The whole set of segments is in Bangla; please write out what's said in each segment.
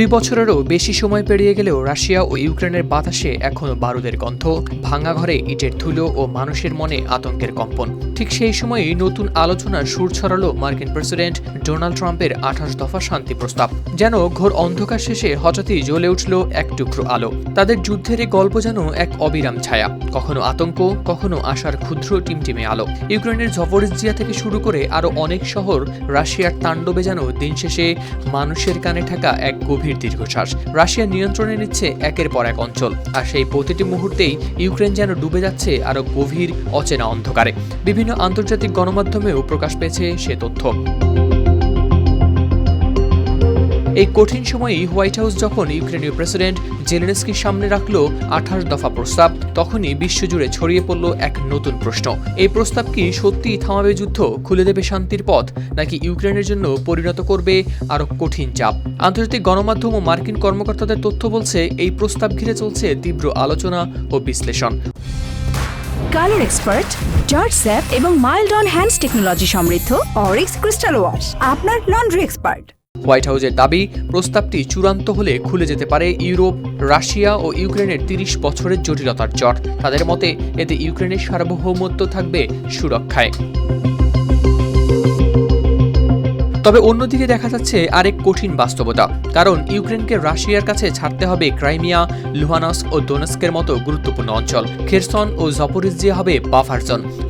দুই বছরেরও বেশি সময় পেরিয়ে গেলেও রাশিয়া ও ইউক্রেনের বাতাসে এখনও বারুদের গন্ধ, ভাঙা ঘরে ইটের ধুলো ও মানুষের মনে আতঙ্কের কম্পন। ঠিক সেই সময়েই নতুন আলোচনার সুর ছড়ালো মার্কিন প্রেসিডেন্ট ডোনাল্ড ট্রাম্পের আঠাশ দফা শান্তি প্রস্তাব, যেন ঘোর অন্ধকার শেষে হঠাৎই জ্বলে উঠল এক টুকরো আলো। তাদের যুদ্ধের এই গল্প যেন এক অবিরাম ছায়া। কখনো আতঙ্ক, কখনো আশার ক্ষুদ্র টিমটিমে আলো। ইউক্রেনের জপরিজিয়া থেকে শুরু করে আরও অনেক শহর রাশিয়ার তাণ্ডবে যেন দিন শেষে মানুষের কানে থাকা এক গভীর দীর্ঘশ্বাস। রাশিয়া নিয়ন্ত্রণে নিচ্ছে একের পর এক অঞ্চল। আর সেই প্রতিটি মুহূর্তেই ইউক্রেন যেন ডুবে যাচ্ছে আরও গভীর, অচেনা অন্ধকারে। বিভিন্ন আন্তর্জাতিক গণমাধ্যমেও প্রকাশ পেয়েছে সে তথ্য। এই কঠিন সময়েই হোয়াইট হাউস যখন ইউক্রেনীয় প্রেসিডেন্ট জেলেনস্কির সামনে রাখল আঠাশ দফা প্রস্তাব, তখনই বিশ্বজুড়ে ছড়িয়ে পড়ল এক নতুন প্রশ্ন। এই প্রস্তাব কি সত্যিই থামাবে যুদ্ধ, খুলে দেবে শান্তির পথ, নাকি ইউক্রেনের জন্য পরিণত করবে আরও কঠিন চাপ? আন্তর্জাতিক গণমাধ্যম ও মার্কিন কর্মকর্তাদের তথ্য বলছে, এই প্রস্তাব ঘিরে চলছে তীব্র আলোচনা ও বিশ্লেষণ। কালার এক্সপার্ট, জর্জ স্যাপ এবং মাইল্ড অন হ্যান্ডস টেকনোলজি সমৃদ্ধ অরিক্স ক্রিস্টাল ওয়াশ, আপনার লন্ড্রি এক্সপার্ট। হোয়াইট হাউসের দাবি, প্রস্তাবটি চূড়ান্ত হলে খুলে যেতে পারে ইউরোপ, রাশিয়া ও ইউক্রেনের তিরিশ বছরের জটিলতার চট তাদের মতে, এতে ইউক্রেনের সার্বভৌমত্ব থাকবে সুরক্ষায়। তবে অন্যদিকে দেখা যাচ্ছে আরেক কঠিন বাস্তবতা, কারণ ইউক্রেনকে রাশিয়ার কাছে ছাড়তে হবে ক্রাইমিয়া, লুহানস্ক ও দোনস্কের মতো গুরুত্বপূর্ণ অঞ্চল। খেরসন ও জপরিজিয়া হবে বাফার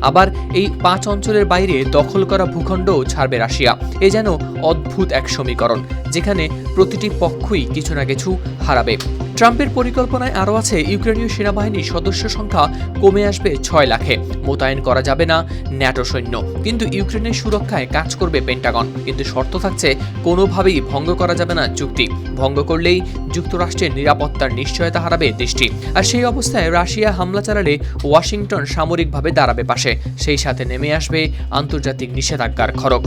আবার এই পাঁচ অঞ্চলের বাইরে দখল করা ভূখণ্ডও ছাড়বে রাশিয়া। এ যেন অদ্ভুত এক সমীকরণ, যেখানে প্রতিটি পক্ষই কিছু না কিছু হারাবে। ট্রাম্পের পরিকল্পনায় আরও আছে, ইউক্রেনীয় সেনাবাহিনীর সদস্য সংখ্যা কমে আসবে ছয় লাখে। মোতায়েন করা যাবে না ন্যাটো সৈন্য। কিন্তু ইউক্রেনের সুরক্ষায় কাজ করবে পেন্টাগন। কিন্তু শর্ত থাকছে, কোনোভাবেই ভঙ্গ করা যাবে না চুক্তি। ভঙ্গ করলেই যুক্তরাষ্ট্রের নিরাপত্তার নিশ্চয়তা হারাবে দেশটি। আর সেই অবস্থায় রাশিয়া হামলা চালালে ওয়াশিংটন সামরিকভাবে দাঁড়াবে পাশে। সেই সাথে নেমে আসবে আন্তর্জাতিক নিষেধাজ্ঞার খড়গ।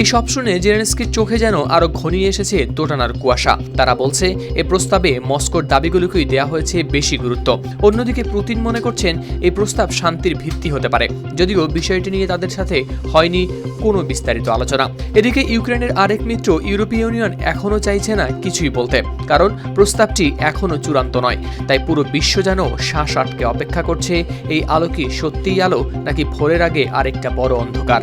এই সব শুনে জেলেনস্কির চোখে যেন আরও ঘনিয়ে এসেছে দোটানার কুয়াশা। তারা বলছে, এ প্রস্তাবে মস্কোর দাবিগুলোকেই দেয়া হয়েছে বেশি গুরুত্ব। অন্যদিকে পুতিন মনে করছেন এই প্রস্তাব শান্তির ভিত্তি হতে পারে। যদিও বিষয়টি নিয়ে তাদের সাথে হয়নি কোনো বিস্তারিত আলোচনা। এদিকে ইউক্রেনের আরেক মিত্র ইউরোপীয় ইউনিয়ন এখনও চাইছে না কিছুই বলতে, কারণ প্রস্তাবটি এখনও চূড়ান্ত নয়। তাই পুরো বিশ্ব যেন শ্বাস আটকে অপেক্ষা করছে, এই আলো কি সত্যিই আলো, নাকি ভোরের আগে আরেকটা বড় অন্ধকার?